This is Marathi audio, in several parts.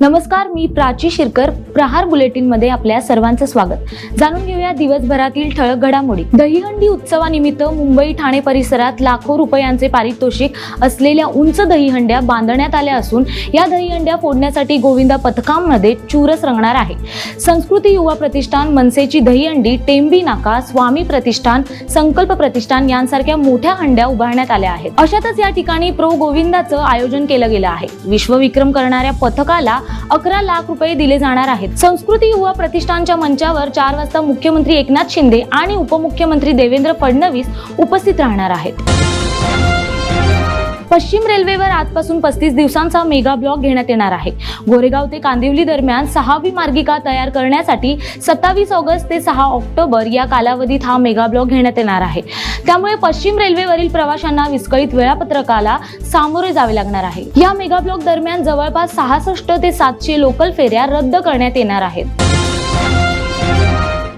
नमस्कार मी प्राची शिरकर. प्रहार बुलेटिनमध्ये आपल्या सर्वांचं स्वागत. जाणून घेऊया दिवसभरातील ठळक घडामोडी. दहीहंडी उत्सवानिमित्त मुंबई ठाणे परिसरात लाखो रुपयांचे पारितोषिक असलेल्या उंच दहीहंड्या बांधण्यात आल्या असून या दहीहंड्या फोडण्यासाठी गोविंदा पथकांमध्ये चुरस रंगणार आहे. संस्कृती युवा प्रतिष्ठान मनसेची दहीहंडी टेंबी नाका स्वामी प्रतिष्ठान संकल्प प्रतिष्ठान यांसारख्या मोठ्या हंड्या उभारण्यात आल्या आहेत. अशातच या ठिकाणी प्रो गोविंदाचं आयोजन केलं गेलं आहे. विश्वविक्रम करणाऱ्या पथकाला अकरा लाख रुपये दिले जाणार आहेत. संस्कृती युवा प्रतिष्ठानच्या मंचावर चार वाजता मुख्यमंत्री एकनाथ शिंदे आणि उपमुख्यमंत्री देवेंद्र फडणवीस उपस्थित राहणार आहेत. पश्चिम रेल्वेवर आजपासून पस्तीस दिवसांचा मेगा ब्लॉक घेण्यात येणार आहे. गोरेगाव ते कांदिवली दरम्यान सहावी मार्गिका तयार करण्यासाठी सत्तावीस ऑगस्ट ते सहा ऑक्टोबर या कालावधीत हा मेगा ब्लॉक घेण्यात येणार आहे. त्यामुळे पश्चिम रेल्वेवरील प्रवाशांना विस्कळीत वेळापत्रकाला सामोरे जावे लागणार आहे. या मेगा ब्लॉक दरम्यान जवळपास सहासष्ट ते सातशे लोकल फेऱ्या रद्द करण्यात येणार आहेत.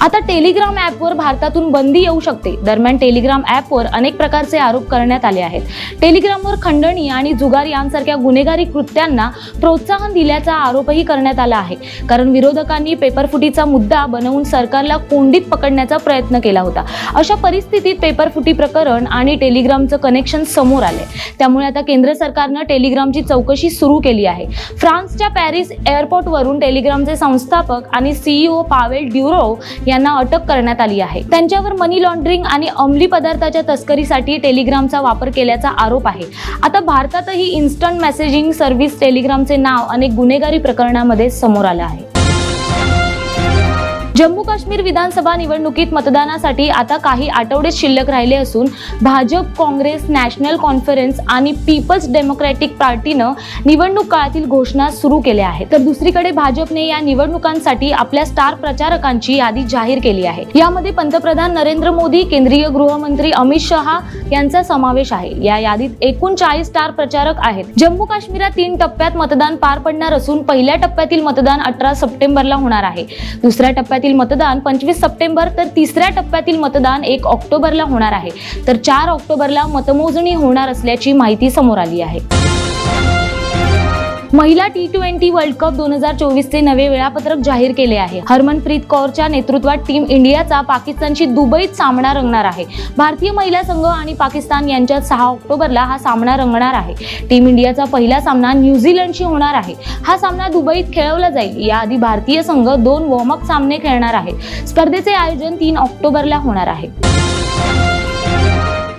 आता टेलिग्राम ॲपवर भारतातून बंदी येऊ शकते. दरम्यान टेलिग्राम ॲपवर अनेक प्रकारचे आरोप करण्यात आले आहेत. टेलिग्रामवर खंडणी आणि जुगार यांसारख्या गुन्हेगारी कृत्यांना प्रोत्साहन दिल्याचा आरोपही करण्यात आला आहे. कारण विरोधकांनी पेपरफुटीचा मुद्दा बनवून सरकारला कोंडीत पकडण्याचा प्रयत्न केला होता. अशा परिस्थितीत पेपरफुटी प्रकरण आणि टेलिग्रामचं कनेक्शन समोर आले त्यामुळे आता केंद्र सरकारनं टेलिग्रामची चौकशी सुरू केली आहे. फ्रान्सच्या पॅरिस एअरपोर्टवरून टेलिग्रामचे संस्थापक आणि सीईओ पावेल ड्युरो यांना अटक करण्यात आली आहे. त्यांच्यावर मनी लॉन्ड्रिंग आणि अंमली पदार्थाच्या तस्करीसाठी टेलिग्रामचा वापर केल्याचा आरोप आहे. आता भारतातही इन्स्टंट मेसेजिंग सर्व्हिस टेलिग्रामचे नाव अनेक गुन्हेगारी प्रकरणामध्ये समोर आलं आहे. जम्मू काश्मीर विधानसभा निवडणुकीत मतदानासाठी आता काही आठवडेच शिल्लक राहिले असून भाजप काँग्रेस नॅशनल कॉन्फरन्स आणि पीपल्स डेमोक्रॅटिक पार्टीनं निवडणूक काळातील घोषणा सुरू केल्या आहेत. तर दुसरीकडे भाजपने या निवडणुकांसाठी आपल्या स्टार प्रचारकांची यादी जाहीर केली आहे. यामध्ये पंतप्रधान नरेंद्र मोदी केंद्रीय गृहमंत्री अमित शहा यांचा समावेश आहे. या यादीत एकूण चाळीस स्टार प्रचारक आहेत. जम्मू काश्मीरात तीन टप्प्यात मतदान पार पडणार असून पहिल्या टप्प्यातील मतदान अठरा सप्टेंबरला होणार आहे. दुसऱ्या टप्प्यात टप्प्यातील मतदान पंचवीस सप्टेंबर तर तिसऱ्या टप्प्यातील मतदान एक ऑक्टोबरला होणार आहे. तर चार ऑक्टोबरला मतमोजणी होणार असल्याची माहिती समोर आली आहे. महिला टी ट्वेंटी वर्ल्ड कप दोन हजार चोवीसचे नवे वेळापत्रक जाहीर केले आहे. हरमनप्रीत कौरच्या नेतृत्वात टीम इंडियाचा पाकिस्तानशी दुबईत सामना रंगणार आहे. भारतीय महिला संघ आणि पाकिस्तान यांच्यात सहा ऑक्टोबरला हा सामना रंगणार आहे. टीम इंडियाचा पहिला सामना न्यूझीलंडशी होणार आहे. हा सामना दुबईत खेळवला जाईल. याआधी भारतीय संघ दोन वॉर्मअप सामने खेळणार आहे. स्पर्धेचे आयोजन तीन ऑक्टोबरला होणार आहे.